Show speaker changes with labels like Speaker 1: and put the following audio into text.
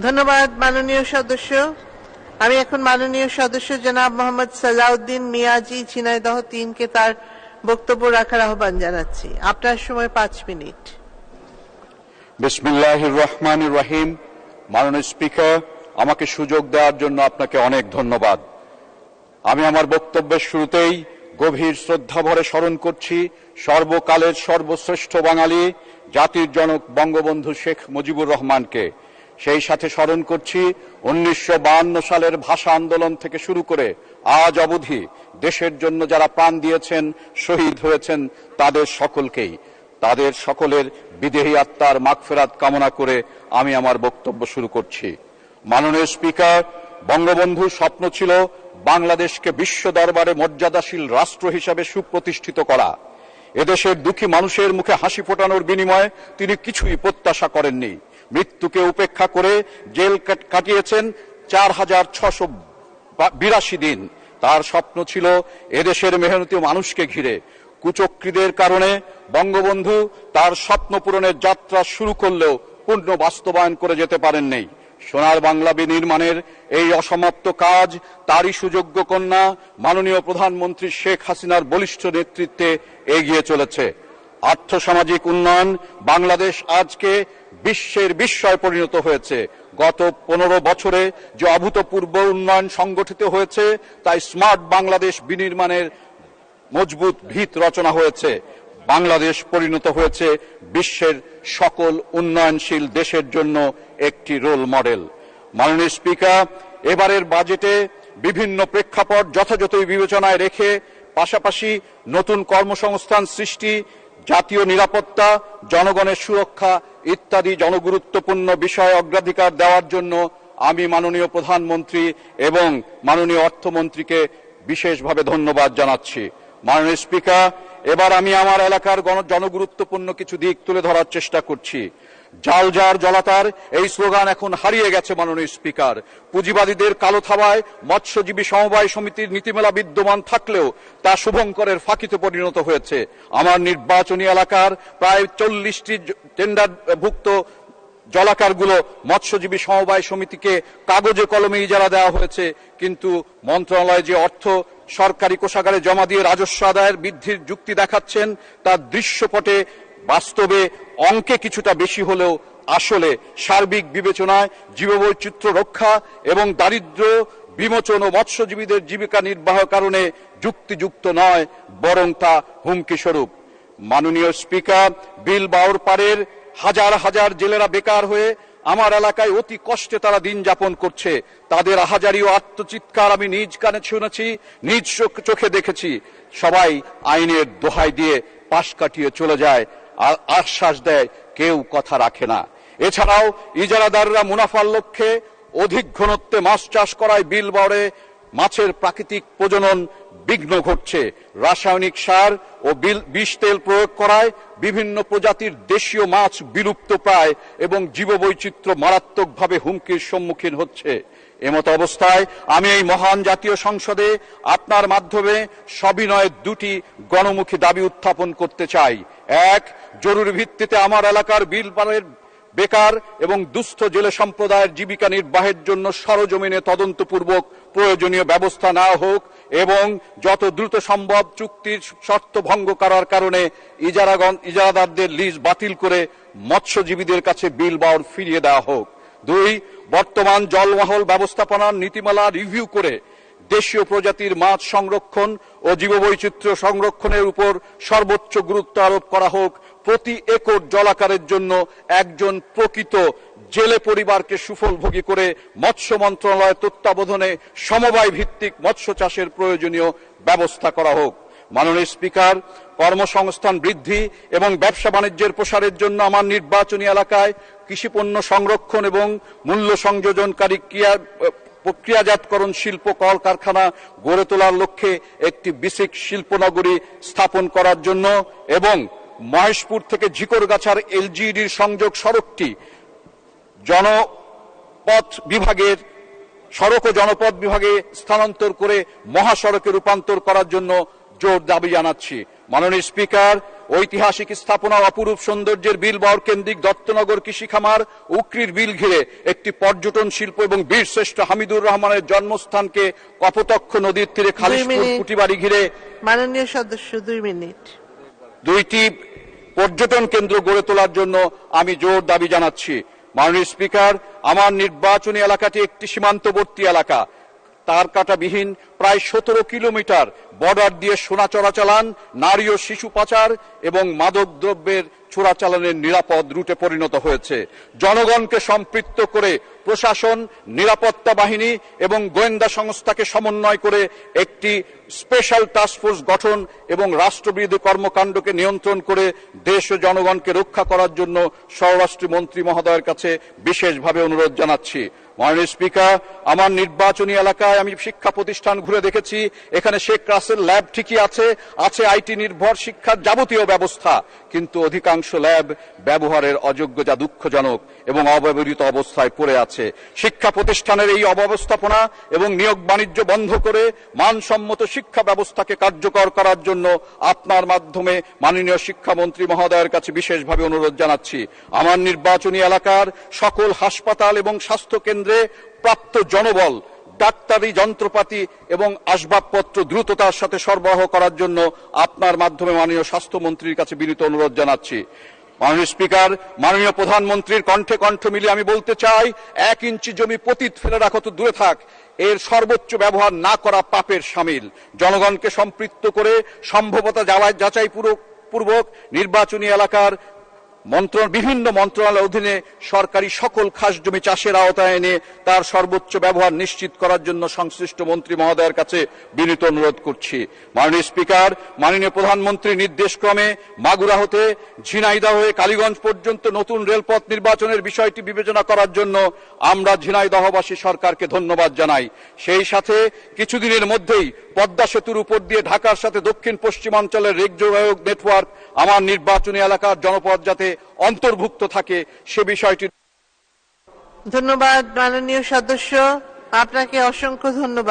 Speaker 1: ধন্যবাদ, মাননীয় সদস্য। আমি এখন মাননীয় সদস্য জনাব মোহাম্মদ সালাউদ্দিন মিয়াজি ঝিনাইদহ তিনকে তার বক্তব্য রাখার আহ্বান জানাচ্ছি। আপনার সময় পাঁচ মিনিট।
Speaker 2: বিসমিল্লাহির রহমানির রহিম। মাননীয় স্পিকার, আমাকে সুযোগ দেওয়ার জন্য আপনাকে অনেক ধন্যবাদ। আমি আমার বক্তব্যের শুরুতেই গভীর শ্রদ্ধা ভরে স্মরণ করছি সর্বকালের সর্বশ্রেষ্ঠ বাঙালি, জাতির জনক বঙ্গবন্ধু শেখ মুজিবুর রহমানকে। সেই সাথে স্মরণ করছি উনিশশো সালের ভাষা আন্দোলন থেকে শুরু করে আজ অবধি দেশের জন্য যারা প্রাণ দিয়েছেন, শহীদ হয়েছেন, তাদের সকলকেই, তাদের সকলের বিদেহী আত্মার মাগফেরাত কামনা করে আমি আমার বক্তব্য শুরু করছি। মাননীয় স্পিকার বঙ্গবন্ধুর স্বপ্ন ছিল বাংলাদেশকে বিশ্ব দরবারে মর্যাদাশীল রাষ্ট্র হিসাবে সুপ্রতিষ্ঠিত করা। এদেশের দুঃখী মানুষের মুখে হাসি ফোটানোর বিনিময়ে তিনি কিছুই প্রত্যাশা করেননি। মৃত্যুকে উপেক্ষা করে জেল কাট- কাটিয়েছেন চার হাজার ছশো বিরাশি দিন। তার স্বপ্ন ছিল এদেশের মেহনতি মানুষকে ঘিরে। কুচক্রীদের কারণে বঙ্গবন্ধু তার স্বপ্ন পূরণের যাত্রা শুরু করলেও পূর্ণ বাস্তবায়ন করে যেতে পারেননি। সোনার বাংলা বিনির্মাণের এই অসমাপ্ত কাজ তারই সুযোগ্য কন্যা মাননীয় প্রধানমন্ত্রী শেখ হাসিনার বলিষ্ঠ নেতৃত্বে এগিয়ে চলেছে। আর্থসামাজিক উন্নয়ন বাংলাদেশ আজকে বিশ্বের বিস্ময় পরিণত হয়েছে। গত পনেরো বছরে যে অভূতপূর্ব উন্নয়ন সংগঠিত হয়েছে, তাই স্মার্ট বাংলাদেশ বিনির্মাণের মজবুত ভিত রচনা হয়েছে। বাংলাদেশ পরিণত হয়েছে বিশ্বের সকল উন্নয়নশীল দেশের জন্য একটি রোল মডেল মাননীয় স্পিকার, এবারের বাজেটে বিভিন্ন প্রেক্ষাপট যথাযথ বিবেচনায় রেখে পাশাপাশি নতুন কর্মসংস্থান সৃষ্টি জাতীয় নিরাপত্তা, জনগণের সুরক্ষা ইত্যাদি জনগুরুত্বপূর্ণ বিষয়ে অগ্রাধিকার দেওয়ার জন্য আমি মাননীয় প্রধানমন্ত্রী এবং মাননীয় অর্থমন্ত্রীকে বিশেষভাবে ধন্যবাদ জানাচ্ছি। মাননীয় স্পিকার, এবার আমি আমার এলাকার জনগুরুত্বপূর্ণ কিছু দিক তুলে ধরার চেষ্টা করছি। জাল জার জলাতার, এই স্লোগান এখন হারিয়ে গেছে মাননীয় স্পিকার। পুঁজিবাদীদের কালো থাবায়, মৎস্যজীবী সমবায় সমিতির নীতিমেলা বিদ্যমান থাকলেও তা শুভঙ্করের ফাঁকিতে পরিণত হয়েছে। আমার নির্বাচনী এলাকার প্রায় চল্লিশটি টেন্ডার টেন্ডারভুক্ত জলাকারগুলো মৎস্যজীবী সমবায় সমিতিকে কাগজে কলমে ইজারা দেওয়া হয়েছে। কিন্তু মন্ত্রণালয় যে অর্থ সরকারি কোষাগারে জমা দিয়ে রাজস্ব আদায়ের বৃদ্ধির যুক্তি দেখাচ্ছেন তার দৃশ্যপটে বাস্তবে অঙ্কে কিছুটা বেশি হলেও আসলে সার্বিক বিবেচনায় জীববৈচিত্র্য রক্ষা এবং দারিদ্র্য, বিমোচন ও মৎস্যজীবীদের জীবিকা নির্বাহ কারণে যুক্তিযুক্ত নয়, বরং তা হুমকি স্বরূপ মাননীয় স্পিকার, বিল বাউর পাড়ের হাজার হাজার জেলেরা বেকার হয়ে আমার এলাকায় অতি কষ্টে তারা দিন যাপন করছে। তাদের আহাজারি ও আত্মচিৎকার আমি নিজ কানে শুনেছি, নিজ চোখ- দেখেছি। সবাই আইনের দোহাই দিয়ে পাশ কাটিয়ে চলে যায়। আশ্বাস দেয়, কেউ কথা রাখে না। এছাড়াও ইজারাদাররা মুনাফার লক্ষ্যে অধিক ঘনত্বে মাছ চাষ করায় বিল বড়ে, মাছের প্রাকৃতিক প্রজনন বিঘ্ন ঘটছে। রাসায়নিক সার ও বিষ তেল প্রয়োগ করায় বিভিন্ন প্রজাতির দেশীয় মাছ বিলুপ্ত প্রায় এবং জীববৈচিত্র্য মারাত্মকভাবে হুমকির সম্মুখীন হচ্ছে। এমত অবস্থায় আমি এই মহান জাতীয় সংসদে আপনার মাধ্যমে সবিনয়ে দুটি গণমুখী দাবি উত্থাপন করতে চাই। এক, জরুরি ভিত্তিতে আমার এলাকার বিল পাড়ের বেকার এবং দুস্থ জেলে সম্প্রদায়ের জীবিকা নির্বাহের জন্য সরজমিনে তদন্তপূর্বক প্রয়োজনীয় ব্যবস্থা নেওয়া হোক এবং যত দ্রুত সম্ভব চুক্তির শর্ত ভঙ্গ করার কারণে ইজারাগণ ইজারাদারদের লিজ বাতিল করে মৎস্যজীবীদের কাছে বিল বাউর ফিরিয়ে দেওয়া হোক। দুই, বর্তমান জলমহল ব্যবস্থাপনার নীতিমালা রিভিউ করে দেশীয় প্রজাতির মাছ সংরক্ষণ ও জীববৈচিত্র্য সংরক্ষণের উপর সর্বোচ্চ গুরুত্ব আরোপ করা হোক। প্রতি একর জলাকারের জন্য একজন প্রকৃত জেলে পরিবারকে সুফলভোগী করে মৎস্য মন্ত্রণালয়ের তত্ত্বাবধানে সমবায় ভিত্তিক মৎস্য চাষের প্রয়োজনীয় ব্যবস্থা করা হোক। মাননীয় স্পিকার, কর্মসংস্থান বৃদ্ধি এবং ব্যবসা বাণিজ্যের প্রসারের জন্য আমার নির্বাচনী এলাকায় কৃষিপণ্য সংরক্ষণ এবং মূল্য সংযোজনকারী ক্রিয়া, প্রক্রিয়াজাতকরণ শিল্প কলকারখানা গড়ে তোলার লক্ষ্যে একটি বিসিক শিল্পনগরী স্থাপন করার জন্য এবং মহেশপুর থেকে ঝিকরগাছার এলজিডির সংযোগ সড়কটি জনপথ বিভাগের সড়ক ও জনপথ বিভাগে স্থানান্তর করে মহাসড়কে রূপান্তর করার জন্য জোর দাবি জানাচ্ছি মাননীয় স্পিকার ঐতিহাসিক স্থাপনা অপরূপ সৌন্দর্যের বিলবর কেন্দ্রিক দত্তনগর কৃষি খামার উকরির বিল ঘিরে একটি পর্যটন শিল্প এবং বীরশ্রেষ্ঠ হামিদুর রহমানের জন্মস্থানকে কপোতক্ষ নদীর তীরে খালিশপুর। কুটিবাড়ি ঘিরে
Speaker 1: মাননীয় সদস্য দুই মিনিট
Speaker 2: দুইটি পর্যটন কেন্দ্র গড়ে তোলার জন্য আমি জোর দাবি জানাচ্ছি। মাননীয় স্পিকার, আমার নির্বাচনী এলাকাটি একটি সীমান্তবর্তী এলাকা। তার কাটাবিহীন প্রায় সতেরো কিলোমিটার বর্ডার দিয়ে সোনা চলাচালান নারী ও শিশু পাচার এবং মাদক দ্রব্যের চোরাচালানের নিরাপদ রুটে পরিণত হয়েছে। জনগণকে সম্পৃক্ত করে প্রশাসন, নিরাপত্তা বাহিনী এবং গোয়েন্দা সংস্থাকে সমন্বয় করে একটি স্পেশাল টাস্কফোর্স গঠন এবং রাষ্ট্রবিরোধী কর্মকাণ্ডকে নিয়ন্ত্রণ করে দেশ ও জনগণকে রক্ষা করার জন্য স্বরাষ্ট্রমন্ত্রী মহোদয়ের কাছে বিশেষভাবে অনুরোধ জানাচ্ছি। মাননীয় স্পিকার, আমার নির্বাচনী এলাকায় আমি শিক্ষা প্রতিষ্ঠান ঘুরে দেখেছি। এখানে শেখ রাসেল ল্যাব ঠিকই আছে আছে আইটি নির্ভর শিক্ষার যাবতীয় ব্যবস্থা, কিন্তু অধিকাংশ ল্যাব ব্যবহারের অযোগ্য যা দুঃখজনক এবং অব্যবহৃত অবস্থায় পড়ে আছে। শিক্ষা প্রতিষ্ঠানের এই অব্যবস্থাপনা এবং নিয়োগ বাণিজ্য বন্ধ করে মানসম্মত শিক্ষা ব্যবস্থাকে কার্যকর করার জন্য আপনার মাধ্যমে মাননীয় শিক্ষামন্ত্রী মহোদয়ের কাছে বিশেষভাবে অনুরোধ জানাচ্ছি। আমার নির্বাচনী এলাকার সকল হাসপাতাল এবং স্বাস্থ্য কেন্দ্রে প্রাপ্ত জনবল ডাক্তারি যন্ত্রপাতি এবং আসবাবপত্র দ্রুততার সাথে সরবরাহ করার জন্য আপনার মাধ্যমে মাননীয় স্বাস্থ্যমন্ত্রীর কাছে বিনীত অনুরোধ জানাচ্ছি। মাননীয় স্পিকার, মাননীয় প্রধানমন্ত্রীর কণ্ঠে কণ্ঠ মিলিয়ে আমি বলতে চাই, এক ইঞ্চি জমি পতিত ফেলে রাখো তো দূরে থাক। এর সর্বোচ্চ ব্যবহার না করা পাপের সামিল। জনগণকে সম্পৃক্ত করে সম্ভবতা যাচাই পূর্বক- পূর্বক নির্বাচনী এলাকার মন্ত্র বিভিন্ন মন্ত্রণালয়ের অধীনে সরকারি সকল খাস জমি চাষের আওতায় এনে তার সর্বোচ্চ ব্যবহার নিশ্চিত করার জন্য সংশ্লিষ্ট মন্ত্রী মহোদয়ের কাছে বিনীত অনুরোধ করছি। মাননীয় স্পিকার, মাননীয় প্রধানমন্ত্রীর নির্দেশক্রমে মাগুরা হতে ঝিনাইদহ হয়ে কালীগঞ্জ পর্যন্ত নতুন রেলপথ নির্বাচনের বিষয়টি বিবেচনা করার জন্য আমরা ঝিনাইদহবাসী সরকারকে ধন্যবাদ জানাই। সেই সাথে কিছুদিনের মধ্যেই পদ্মা সেতুর উপর দিয়ে ঢাকার সাথে দক্ষিণ পশ্চিমাঞ্চলের রেগ যোগাযোগ নেটওয়ার্ক, আমার নির্বাচনী এলাকার জনপদ যাতে অন্তর্ভুক্ত থাকে সে বিষয়টি
Speaker 1: ধন্যবাদ মাননীয় সদস্য। আপনাকে অসংখ্য ধন্যবাদ।